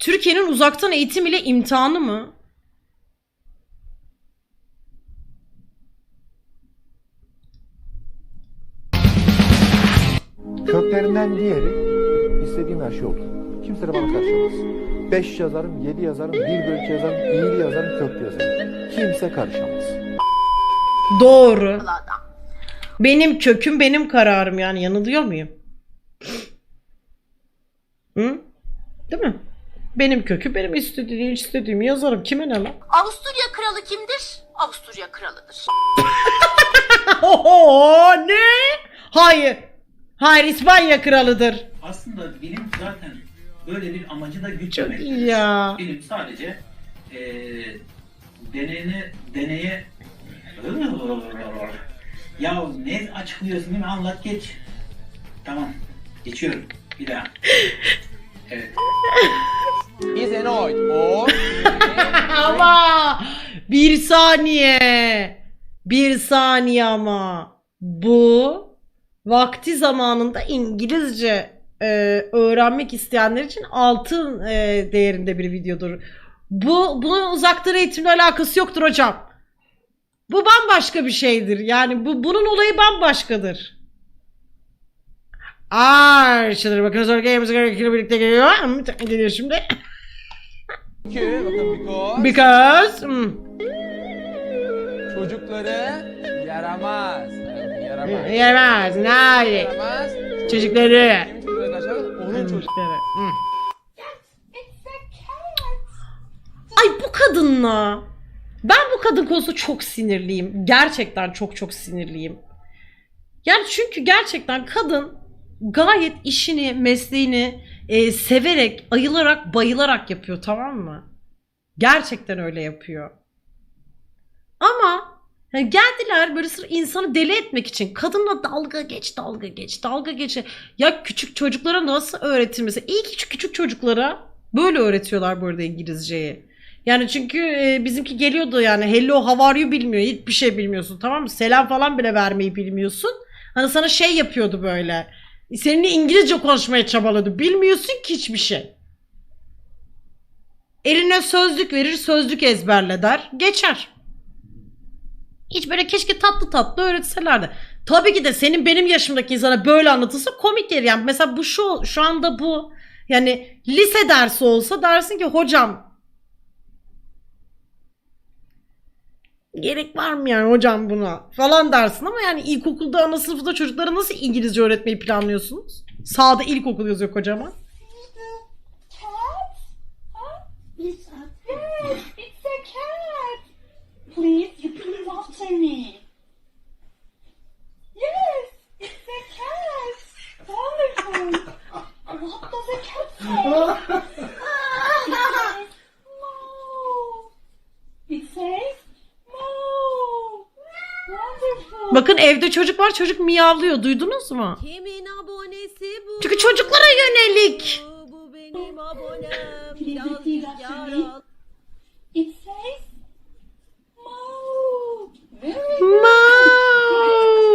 Türkiye'nin uzaktan eğitim ile imtihanı mı? Köklerinden diğeri istediğim her şey olur. Kimse de bana karışamaz. Beş yazarım, yedi yazarım, bir bölük yazarım, iyili yazarım, köklü yazarım. Kimse karışamaz. Doğru. Benim köküm benim kararım yani yanılıyor muyum? Hı? Değil mi? Benim kökü benim istediğim, istediğimi yazarım. Kime ne lan? Avusturya kralı kimdir? Avusturya kralıdır. Oho ne? Hayır. Hayır İspanya kralıdır. Aslında bilim zaten böyle bir amacı da gütmemek. ya. Bilim sadece eee deneyine, deneye... ya ne açıklıyorsun değil mi? Anlat geç. Tamam. Geçiyorum. Bir daha. Evet. Isenoid or Ama bir saniye. Bir saniye ama. Bu vakti zamanında İngilizce e, öğrenmek isteyenler için altın e, değerinde bir videodur. Bu bunun uzaktan eğitimle alakası yoktur hocam. Bu bambaşka bir şeydir. Yani bu bunun olayı bambaşkadır. Aa, şimdi bakın sonra Games ile birlikte geliyor. Geliyor şimdi. Çünkü bakın because Because hmm, çocukları yaramaz. Evet, yaramaz. Yaramaz. Nari. Yaramaz. Çocukları. Kimin çocukları kaçar? Onun çocukları. Çocukları. Hmm. Ay bu kadınla. Ben bu kadın konusunda çok sinirliyim. Gerçekten çok çok sinirliyim. Yani çünkü gerçekten kadın gayet işini, mesleğini e, severek, ayılarak, bayılarak yapıyor tamam mı? Gerçekten öyle yapıyor. Ama yani geldiler böyle sırf insanı deli etmek için kadınla dalga geç, dalga geç, dalga geç. Ya küçük çocuklara nasıl öğretir mesela? İyi ki küçük çocuklara böyle öğretiyorlar bu arada İngilizceyi. Yani çünkü e, bizimki geliyordu yani hello how are you bilmiyor. Hiçbir şey bilmiyorsun tamam mı? Selam falan bile vermeyi bilmiyorsun. Hani sana şey yapıyordu böyle. Seninle İngilizce konuşmaya çabaladı. Bilmiyorsun ki hiçbir şey. Eline sözlük verir, sözlük ezberle der. Geçer. Hiç böyle keşke tatlı tatlı öğretselerdi. Tabii ki de senin benim yaşımdaki insana böyle anlatılsa komik gelir. Yani mesela bu şu şu anda bu yani lise dersi olsa dersin ki hocam gerek var mı yani hocam buna falan dersin ama yani ilkokulda ana sınıfta çocuklara nasıl İngilizce öğretmeyi planlıyorsunuz? Sağda ilkokul yazıyor kocaman. Please, you please after me. Yes, it's a cat. Wonderful. what does a cat say? it says moo. It says moo. Wonderful. Bakın evde çocuk var çocuk miyavlıyor duydunuz mu? Kimin abonesi bu? Çünkü çocuklara yönelik. Bu benim abonem. Me. yaram. It says moo. Very Mau.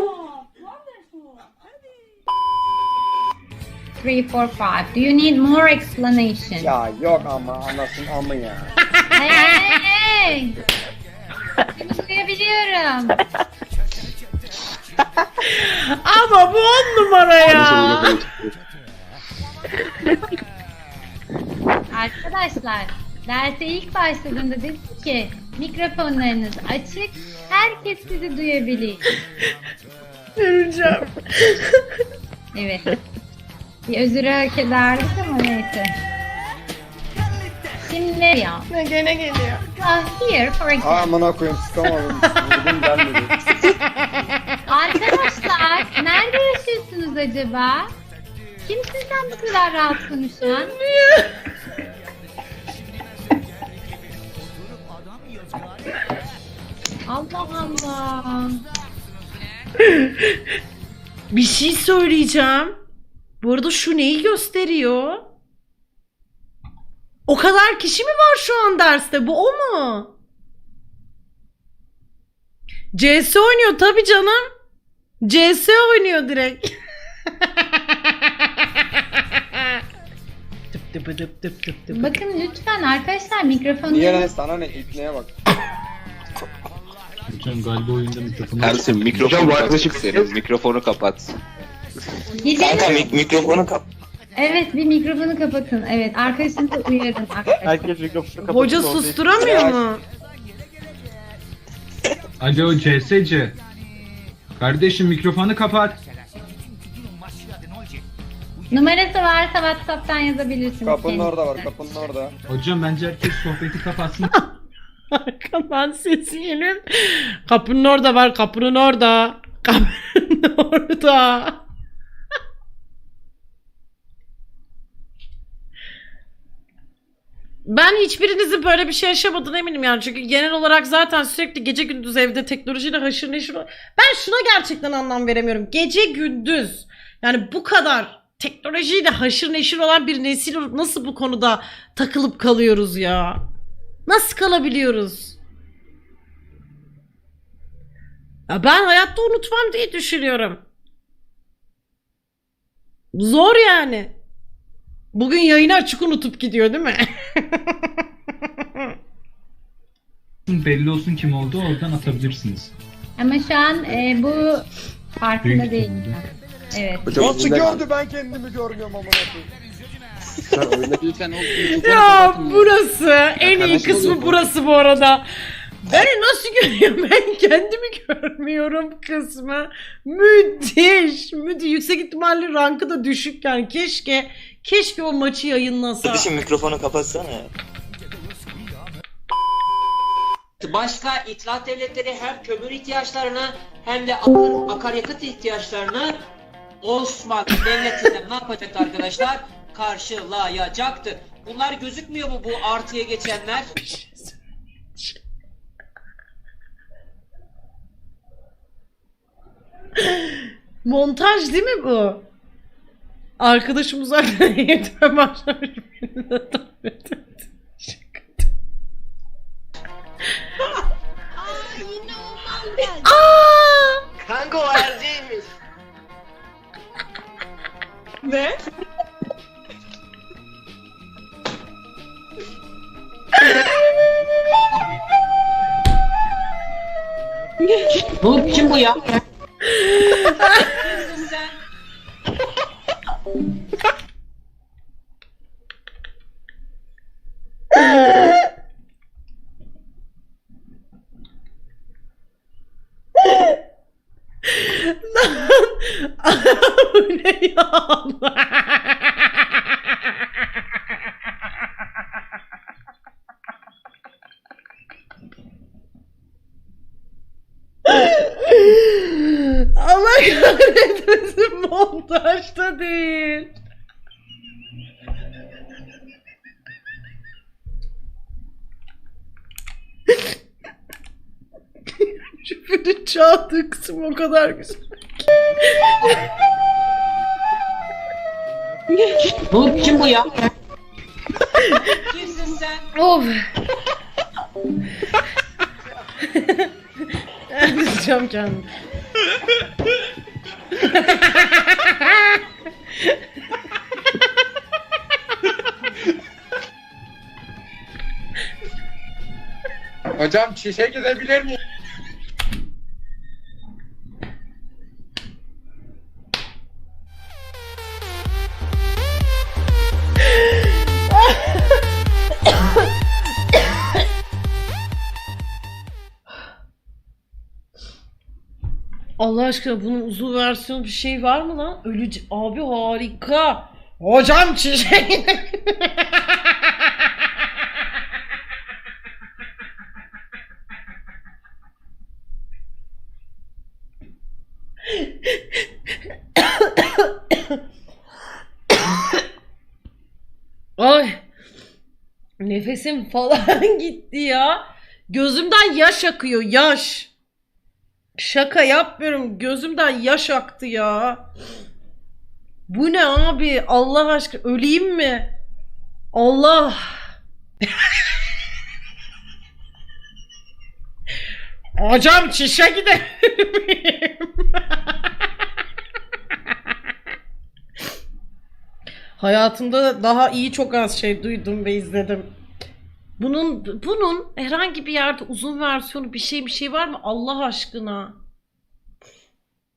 good. Wonderful. three, four, five. Do you need more explanation? Ya yok ama anasın amı ya. Hey, hey, hey! Seni duyabiliyorum. Ama bu on numara ya. Arkadaşlar, derse ilk başladığında dedim ki mikrofonlarınız açık, herkes sizi duyabilir. Göreceğim. Evet. Bir özür hak ederdik ama neyse. Şimdi ya. Ne gene geliyor. Uh, here for example. Amına koyayım sıkamadım. Vurdum gelmedi. Arkadaşlar, nerede yaşıyorsunuz acaba? Kim sizden bu kadar rahat konuşan? Allah Allah. Bir şey söyleyeceğim. Bu arada şu neyi gösteriyor? O kadar kişi mi var şu an derste? Bu o mu? CS oynuyor tabii canım. CS oynuyor direkt. dıp dıp dıp dıp dıp. Bakın lütfen arkadaşlar Niye mikrofonları lan sana ne ipneye bak. Hocam galiba oyunda mikrofonu Ersin mikrofonu yaklaşık senin. Mikrofonu kapat. Gecenin- mikrofonu kapat. Evet bir mikrofonu kapatın. Evet arkadaşınızı uyarın arkadaşlar. Herkes mikrofonu kapatıyor. Hoca susturamıyor mu? Alo CSC. Kardeşim mikrofonu kapat. Numarası varsa WhatsApp'tan yazabilirsiniz. Kapının kendisine. orada var kapının orada. Hocam bence herkes sohbeti kapatsın. Arkadan sesi geliyor. Kapının orada var, kapının orada. Kapının orada. Ben hiçbirinizin böyle bir şey yaşamadığına eminim yani. Çünkü genel olarak zaten sürekli gece gündüz evde teknolojiyle haşır neşir. Ben şuna gerçekten anlam veremiyorum. Gece gündüz yani bu kadar teknolojiyle haşır neşir olan bir nesil nasıl bu konuda takılıp kalıyoruz ya? Nasıl kalabiliyoruz? Ya ben hayatta unutmam diye düşünüyorum. Zor yani. Bugün yayını açık unutup gidiyor değil mi? Belli olsun kim oldu oradan atabilirsiniz. Ama şu an e, bu farkında Büyük değil. Evet. Nasıl gördü ben kendimi görmüyorum amına koyayım. Lütfen o ya burası en iyi kısmı burası bu arada. Beni nasıl görüyorum ben kendimi görmüyorum kısmı. Müthiş. Müthiş. Yüksek ihtimalle rankı da düşük yani. Keşke keşke o maçı yayınlasa. mikrofonu kapatsana. Başka itlaat devletleri hem kömür ihtiyaçlarını hem de akar, akaryakıt ihtiyaçlarını Osmanlı devletinden ne yapacaktı arkadaşlar? Karşılayacaktı. Bunlar gözükmüyor mu bu artıya geçenler? Montaj değil mi bu? Arkadaşım uzaktan eğitim başlamış. Aa! Kanka o erceğiymiş. ne? bu kim bu ya? Sen Bu ne ya Allah? Allah Küfürün çaldığı kısım o kadar güzel. Bu kim bu ya? Kimsin sen? Of. Anlatacağım kendim. Hocam çişe gidebilir miyim? Allah aşkına bunun uzun versiyon bir şey var mı lan? Ölücü abi harika. Hocam çiçeği. Ay. Nefesim falan gitti ya. Gözümden yaş akıyor, yaş. Şaka yapmıyorum. Gözümden yaş aktı ya. Bu ne abi? Allah aşkına öleyim mi? Allah. Hocam çişe gidelim. Hayatımda daha iyi çok az şey duydum ve izledim. Bunun bunun herhangi bir yerde uzun versiyonu bir şey bir şey var mı Allah aşkına?